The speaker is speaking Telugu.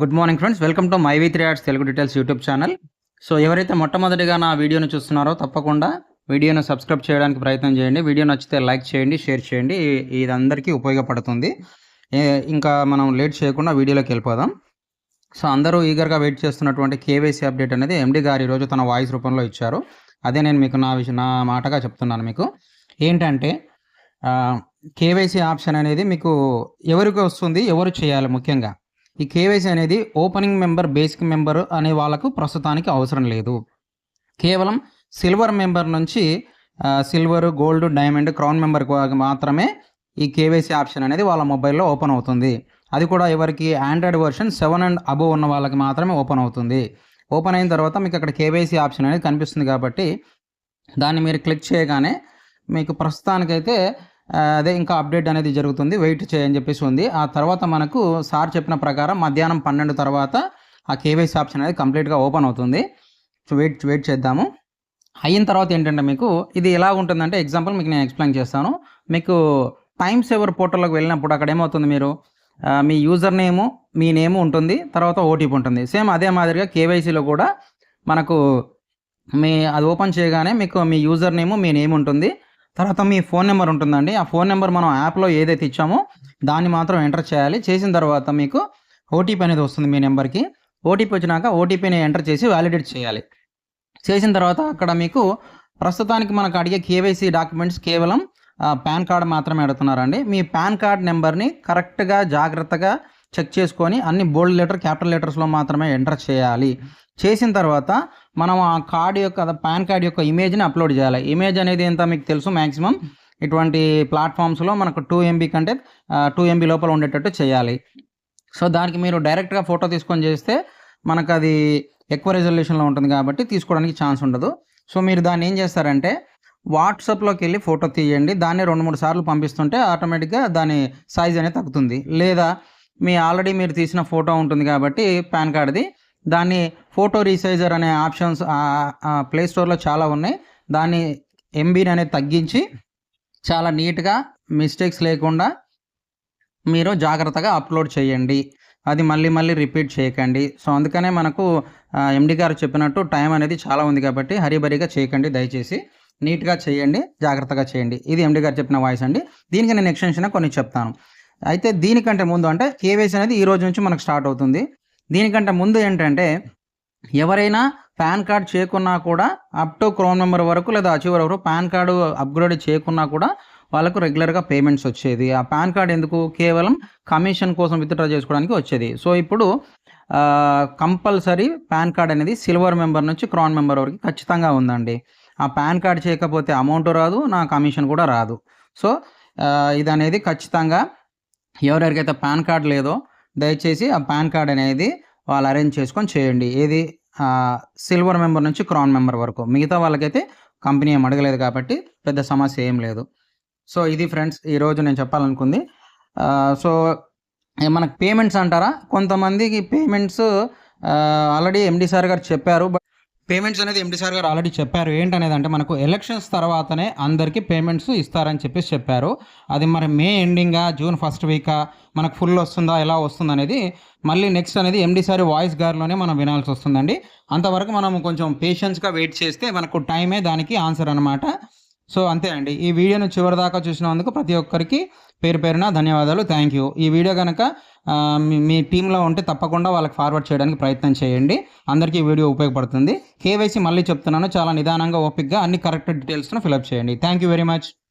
Good morning friends welcome to my V three arts Telugu details YouTube channel so ఎవరైతే మొట్టమొదటిగా నా వీడియోను చూస్తున్నారో తప్పకుండా వీడియోను సబ్స్క్రైబ్ చేయడానికి ప్రయత్నం చేయండి. వీడియో నచ్చితే లైక్ చేయండి షేర్ చేయండి. ఇది అందరికీ ఉపయోగపడుతుంది. ఇంకా మనం లేట్ చేయకుండా వీడియోలోకి వెళ్ళిపోదాం. సో అందరూ ఈగర్గా వెయిట్ చేస్తున్నటువంటి కేవైసీ అప్డేట్ అనేది ఎండి గారు ఈరోజు తన వాయిస్ రూపంలో ఇచ్చారు. అదే నేను మీకు నా విషయం నా మాటగా చెప్తున్నాను మీకు. ఏంటంటే కేవైసీ ఆప్షన్ అనేది మీకు ఎవరికి వస్తుంది? ఎవరు చేయాలి ముఖ్యంగా? ఈ కేవైసీ అనేది ఓపెనింగ్ మెంబర్ బేసిక్ మెంబర్ అనే వాళ్ళకు ప్రస్తుతానికి అవసరం లేదు. కేవలం సిల్వర్ మెంబర్ నుంచి silver gold diamond crown member మాత్రమే ఈ కేవైసీ ఆప్షన్ అనేది వాళ్ళ మొబైల్లో ఓపెన్ అవుతుంది. అది కూడా ఎవరికి Android version seven and above ఉన్న వాళ్ళకి మాత్రమే ఓపెన్ అవుతుంది. ఓపెన్ అయిన తర్వాత మీకు అక్కడ కేవైసీ ఆప్షన్ అనేది కనిపిస్తుంది కాబట్టి దాన్ని మీరు క్లిక్ చేయగానే మీకు ప్రస్తుతానికైతే అదే ఇంకా అప్డేట్ అనేది జరుగుతుంది. వెయిట్ చేయని చెప్పేసి ఉంది. ఆ తర్వాత మనకు సార్ చెప్పిన ప్రకారం మధ్యాహ్నం పన్నెండు తర్వాత ఆ కేవైసీ ఆప్షన్ అనేది కంప్లీట్గా ఓపెన్ అవుతుంది. వెయిట్ వెయిట్ చేద్దాము. అయిన తర్వాత ఏంటంటే మీకు ఇది ఎలా ఉంటుందంటే ఎగ్జాంపుల్ మీకు నేను ఎక్స్ప్లెయిన్ చేస్తాను. మీకు టైమ్ సేవర్ పోర్టల్లోకి వెళ్ళినప్పుడు అక్కడ ఏమవుతుంది మీరు? మీ యూజర్ నేము మీ నేమ్ ఉంటుంది. తర్వాత ఓటీపీ ఉంటుంది. సేమ్ అదే మాదిరిగా కేవైసీలో కూడా మనకు మీ అది ఓపెన్ చేయగానే మీకు మీ యూజర్ నేము మీ నేమ్ ఉంటుంది. తర్వాత మీ ఫోన్ నెంబర్ ఉంటుందండి. ఆ ఫోన్ నెంబర్ మనం యాప్లో ఏదైతే ఇచ్చామో దాన్ని మాత్రం ఎంటర్ చేయాలి. చేసిన తర్వాత మీకు ఓటీపీ అనేది వస్తుంది మీ నెంబర్కి. ఓటీపీ వచ్చినాక ఓటీపీని ఎంటర్ చేసి వ్యాలిడేట్ చేయాలి. చేసిన తర్వాత అక్కడ మీకు ప్రస్తుతానికి మనకు అడిగే కేవైసీ డాక్యుమెంట్స్ కేవలం పాన్ కార్డ్ మాత్రమే అడుగుతున్నారండి. మీ పాన్ కార్డ్ నెంబర్ని కరెక్ట్గా జాగ్రత్తగా చెక్ చేసుకొని అన్ని బోల్డ్ లెటర్ క్యాపిటల్ లెటర్స్లో మాత్రమే ఎంటర్ చేయాలి. చేసిన తర్వాత మనం ఆ కార్డు యొక్క పాన్ కార్డ్ యొక్క ఇమేజ్ని అప్లోడ్ చేయాలి. ఇమేజ్ అనేది ఎంత మీకు తెలుసు? మ్యాక్సిమం ఇటువంటి ప్లాట్ఫామ్స్లో మనకు టూ ఎంబీ కంటే టూ ఎంబీ లోపల ఉండేటట్టు చేయాలి. సో దానికి మీరు డైరెక్ట్గా ఫోటో తీసుకొని చేస్తే మనకు అది ఎక్కువ రెజల్యూషన్లో ఉంటుంది కాబట్టి తీసుకోవడానికి ఛాన్స్ ఉండదు. సో మీరు దాన్ని ఏం చేస్తారంటే వాట్సాప్లోకి వెళ్ళి ఫోటో తీయండి. దాన్ని రెండు మూడు సార్లు పంపిస్తుంటే ఆటోమేటిక్గా దాని సైజ్ అనేది తగ్గుతుంది. లేదా మీ ఆల్రెడీ మీరు తీసిన ఫోటో ఉంటుంది కాబట్టి పాన్ కార్డ్ది. దాన్ని ఫోటో రీసైజర్ అనే ఆప్షన్స్ ప్లే స్టోర్లో చాలా ఉన్నాయి. దాన్ని ఎంబీని అనేది తగ్గించి చాలా నీట్గా మిస్టేక్స్ లేకుండా మీరు జాగ్రత్తగా అప్లోడ్ చేయండి. అది మళ్ళీ మళ్ళీ రిపీట్ చేయకండి. సో అందుకనే మనకు ఎండి గారు చెప్పినట్టు టైం అనేది చాలా ఉంది కాబట్టి హరిబరిగా చేయకండి దయచేసి. నీట్గా చేయండి జాగ్రత్తగా చేయండి. ఇది ఎండి గారు చెప్పిన వాయిస్ అండి. దీనికి నేను ఎక్స్టెన్షన్ కొన్ని చెప్తాను. అయితే దీనికంటే ముందు అంటే కేవైసీ అనేది ఈ రోజు నుంచి మనకు స్టార్ట్ అవుతుంది. దీనికంటే ముందు ఏంటంటే ఎవరైనా పాన్ కార్డ్ చేయకున్నా కూడా అప్ టు క్రోన్ నెంబర్ వరకు లేదా అచీవర్ వరకు పాన్ కార్డు అప్గ్రేడ్ చేయకున్నా కూడా వాళ్ళకు రెగ్యులర్గా పేమెంట్స్ వచ్చేది. ఆ పాన్ కార్డ్ ఎందుకు? కేవలం కమిషన్ కోసం విత్డ్రా చేసుకోవడానికి వచ్చేది. సో ఇప్పుడు కంపల్సరీ పాన్ కార్డ్ అనేది సిల్వర్ మెంబర్ నుంచి క్రాన్ మెంబర్ వరకు ఖచ్చితంగా ఉందండి. ఆ పాన్ కార్డ్ చేయకపోతే అమౌంట్ రాదు నా కమిషన్ కూడా రాదు. సో ఇది అనేది ఖచ్చితంగా ఎవరెవరికైతే పాన్ కార్డ్ లేదో దయచేసి ఆ పాన్ కార్డ్ అనేది వాళ్ళు అరేంజ్ చేసుకొని చేయండి. ఏది? సిల్వర్ మెంబర్ నుంచి క్రౌన్ మెంబర్ వరకు. మిగతా వాళ్ళకైతే కంపెనీ ఏం అడగలేదు కాబట్టి పెద్ద సమస్య ఏం లేదు. సో ఇది ఫ్రెండ్స్ ఈరోజు నేను చెప్పాలనుకుంది. సో మనకు పేమెంట్స్ అంటారా? కొంతమందికి పేమెంట్స్ ఆల్రెడీ ఎండి సార్ గారు చెప్పారు బట్ పేమెంట్స్ అనేది ఎండి సార్ గారు ఆల్రెడీ చెప్పారు. ఏంటనేది అంటే మనకు ఎలక్షన్స్ తర్వాతనే అందరికీ పేమెంట్స్ ఇస్తారని చెప్పేసి చెప్పారు. అది మరి మే ఎండింగా జూన్ ఫస్ట్ వీకా మనకు ఫుల్ వస్తుందా ఎలా వస్తుంది అనేది మళ్ళీ నెక్స్ట్ అనేది ఎండి సార్ వాయిస్ గారిలోనే మనం వినాల్సి వస్తుందండి. అంతవరకు మనం కొంచెం పేషెన్స్గా వెయిట్ చేస్తే మనకు టైమే దానికి ఆన్సర్ అనమాట సో అంతే అండి. ఈ వీడియోను చివరిదాకా చూసినందుకు ప్రతి ఒక్కరికి పేరు పేరున ధన్యవాదాలు. థ్యాంక్ యూ ఈ వీడియో కనుక మీ- మీ టీంలో ఉంటే తప్పకుండా వాళ్ళకి ఫార్వర్డ్ చేయడానికి ప్రయత్నం చేయండి. అందరికీ ఈ వీడియో ఉపయోగపడుతుంది. కేవైసీ మళ్ళీ చెప్తున్నాను. చాలా నిదానంగా ఓపిక్గా అన్ని కరెక్ట్ డీటెయిల్స్ను ఫిలప్ చేయండి. Thank you very much